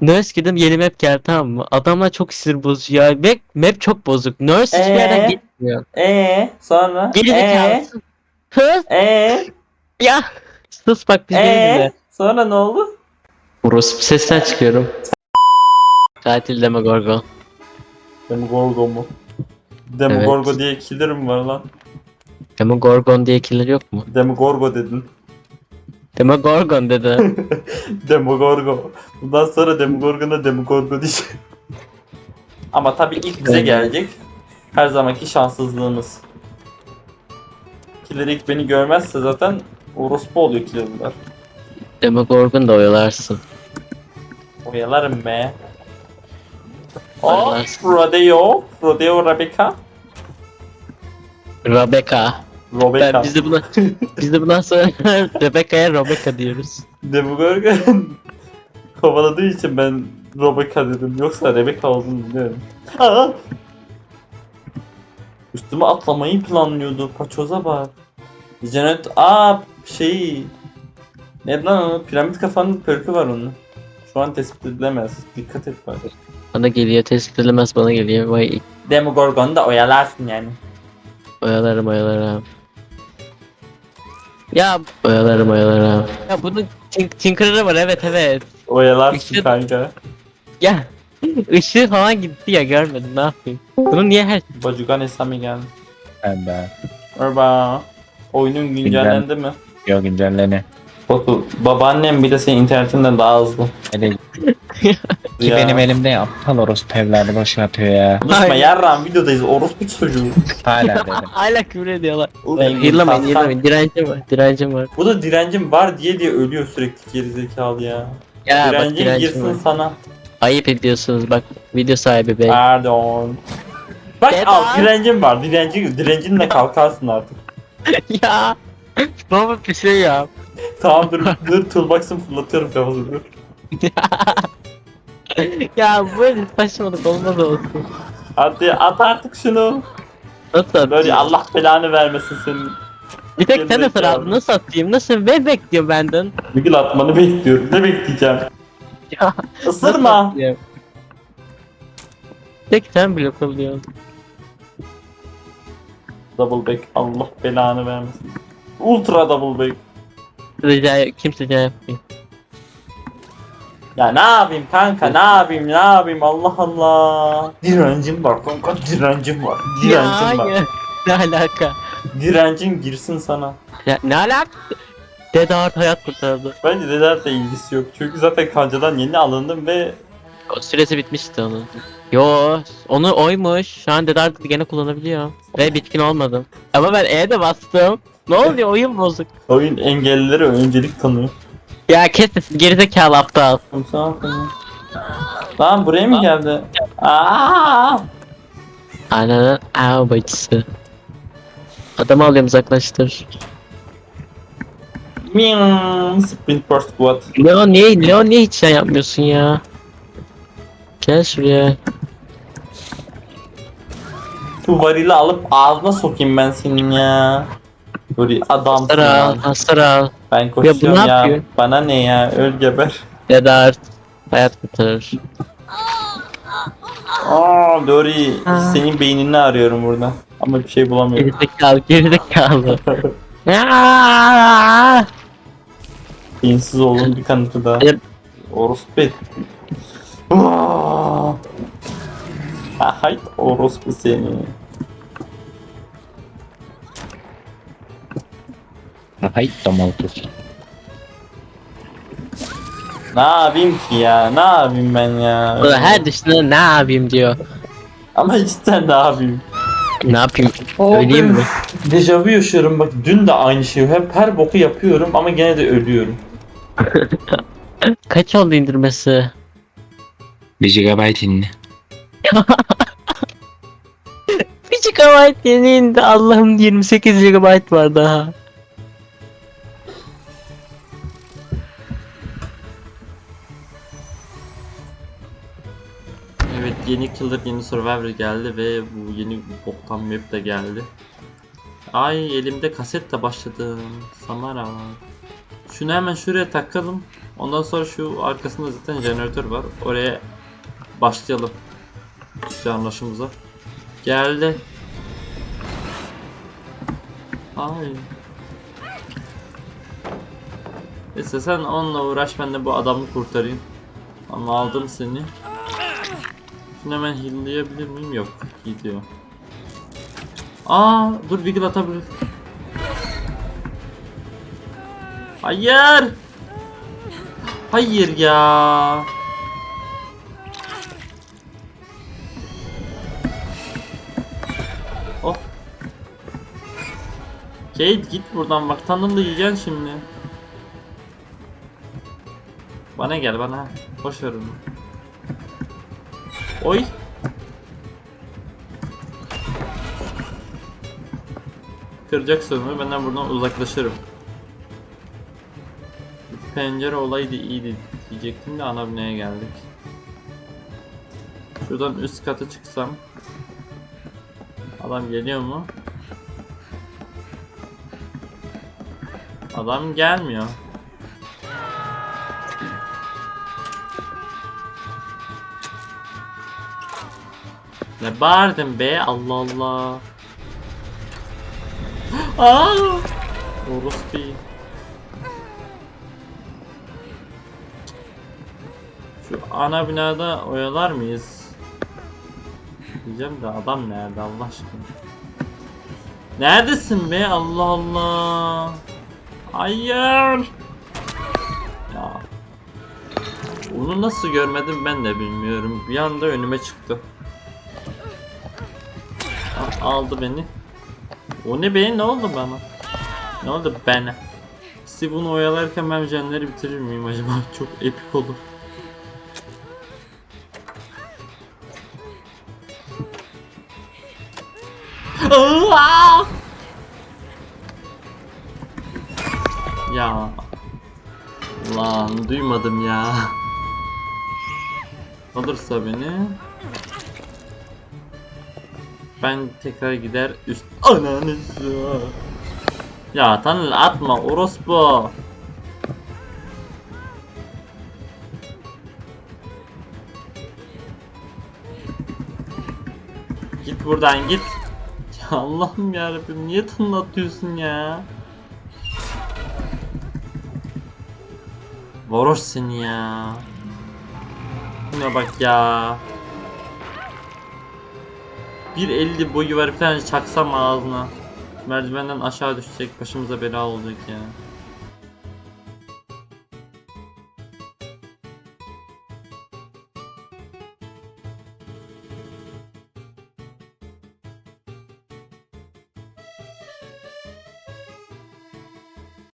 Nurse girdim yeni map geldi tamam mı? Adamlar çok sinir bozucu ya. Map, map çok bozuk. Nurse hiçbir yerden Ee? gitmiyor. Ee sonra? Geri Ee zekalısın. Hı? ee Ya. Sus bak biz beni ee sonra ne oldu? Orospu sesten çıkıyorum. Katil Demogorgon. Demogorgon mu? Demogorgo diye killer mi var lan? Demogorgon diye killer yok mu? Demogorgo dedin. Demogorgon dedi. Demogorgo. Bundan sonra Demogorgon'a Demogorgo diyeceğim. Ama tabii ilk bize gelecek. Her zamanki şanssızlığımız. Killer ilk beni görmezse zaten orospu oluyor killer'lar. Demogorgon da oyalarsın. Oyalarım be. O Oyalarsın. Rodeo. Rodeo Rebecca. Rebecca. Rebecca. Ben, biz de buna biz de bundan sonra Rebecca'ya Rebecca diyoruz. Demogorgon kovaladığı için ben Rebecca dedim. Yoksa Rebecca olduğunu biliyorum. Aa! Üstüme atlamayı planlıyordu. Paçoza bak. Cennet aa şey ne lan o piramit kafanın perkü var onun. Şu an tespit edilemez. Dikkat et bak. Bana geliyor tespit edilemez bana geliyor. Vay Demogorgon'u da oyalarsın yani. oyalarım oyalarım. Ya oyalarım oyalarım. Ya bunun tink Tinker'ı var evet evet. Oyalarsın İşte- kanka. Ya ışığı falan gitti ya görmedim ne yapayım. Bunun niye her Bacugan Esami geldi. Ben de. Merhaba. Oyunun güncellendi mi? Yok güncelleni. Batu, babaannem bir de senin internetinden daha hızlı. Hele ki Ya. benim elimde aptal orospu evladı boş yatıyor ya. Konuşma Aynen. yarram videodayız orospu çocuğu. Hala dedim. hala küfür ediyorlar. Engin Yırlamayın yırlamayın direncim var direncim var. Bu da direncim var diye diye ölüyor sürekli gerizekalı ya. Ya bak Direncin direncim girsin var. sana. Ayıp ediyorsunuz bak video sahibi bey. Pardon. Bak Deda. al direncim var. Direnci, direncinle kalkarsın artık. ya. Baba bir şey yap. Tamam dur dur toolbox'ımı fırlatıyorum kafasını dur. ya böyle saçmalık olmaz olsun. Hadi at artık şunu. Nasıl Böyle atayım? Allah belanı vermesin senin. Bir tek sen de sor abi nasıl atayım? Nasıl ben bekliyorum benden? Bugün atmanı bekliyorum. Ne bekleyeceğim? Ya Isırma. atayım? Tek sen bile kılıyorsun. Double back. Allah belanı vermesin. Ultra double back. Rica kimse rica yapmıyor. Ya ne yapayım kanka ne yapayım ne yapayım Allah Allah. Direncim var kanka direncim var. Direncim var. Ne alaka? Direncin girsin sana. Ya, ne alaka? Dead Hard hayat kurtardı. Bence Dedart'la ilgisi yok. Çünkü zaten kancadan yeni alındım ve O süresi bitmişti onun. Yo, onu oymuş. Şu an Dead Hard'ı gene kullanabiliyor. Ve bitkin olmadım. Ama ben E de bastım. Ne oluyor oyun bozuk. oyun engellilere öncelik tanıyor. Ya kes sesini, gerizekalı aptal. Tamam tamam. Lan buraya mı geldi? Aa! Ananın av bacısı. Adamı alıyorum uzaklaştır. Miam, Sprint Burst Squad. Leon niye, Leon niye hiç şey yapmıyorsun ya? Gel şuraya. Şu varili alıp ağzına sokayım ben senin ya. Böyle adam. Hasar al, hasar al. Ben koşuyorum ne ya. yapıyor? Bana ne ya? Öl geber. Dead Hard. Hayat kurtarır. Aa Aa. senin beynini arıyorum burada. Ama bir şey bulamıyorum. Gerizekalı, gerizekalı. Aaaa! Beyinsiz olduğun bir kanıtı da. Orospu et. Aa! Ha, Hayt orospu seni. Hayır domaltır. Ne yapayım ki ya? Ne yapayım ben ya? Ulan Her düşünen ne yapayım diyor. Ama cidden ne yapayım? Ne yapayım? Abi, Öleyim mi? Dejavu yaşıyorum bak dün de aynı şeyi hep her boku yapıyorum ama gene de ölüyorum. Kaç oldu indirmesi? 1 GB inni. 1 GB yeni indi. Allah'ım 28 GB var daha. Yeni Killer yeni Survivor geldi ve bu yeni boktan map de geldi. Ay elimde kaset de başladı. Samara. Şunu hemen şuraya takalım. Ondan sonra şu arkasında zaten jeneratör var. Oraya başlayalım. Canlaşımıza. Geldi. Ay. Neyse sen onunla uğraş ben de bu adamı kurtarayım. Ama aldım seni. Şimdi hemen heal'leyebilir miyim? Yok. Gidiyor. Aa, dur Wiggle atabilir. Hayır. Hayır ya. Oh. Kate git buradan bak tanrını yiyeceksin şimdi. Bana gel bana. Boş ver onu. Oy. Kıracak sözümü benden buradan uzaklaşırım. Pencere olaydı iyiydi diyecektim de ana geldik. Şuradan üst kata çıksam. Adam geliyor mu? Adam gelmiyor. Ne bağırdın be Allah Allah. Aa! Orospu. Şu ana binada oyalar mıyız? Diyeceğim de adam nerede Allah aşkına? Neredesin be Allah Allah? Hayır. Ya. Onu nasıl görmedim ben de bilmiyorum. Bir anda önüme çıktı. Aldı beni. O ne be? Ne oldu bana? Ne oldu bana? Steve bunu oyalarken ben jenleri bitirir miyim acaba? Çok epik olur. Ya. Lan duymadım ya. Alırsa beni. Ben tekrar gider üst ananızı. Ya tanrı atma orospu. Git buradan git. Ya Allah'ım yarabbim niye tınlatıyorsun ya? Varoş seni ya. Şuna bak ya. 1.50 boyu var bir tane çaksam ağzına. Merdivenden aşağı düşecek başımıza bela olacak ya.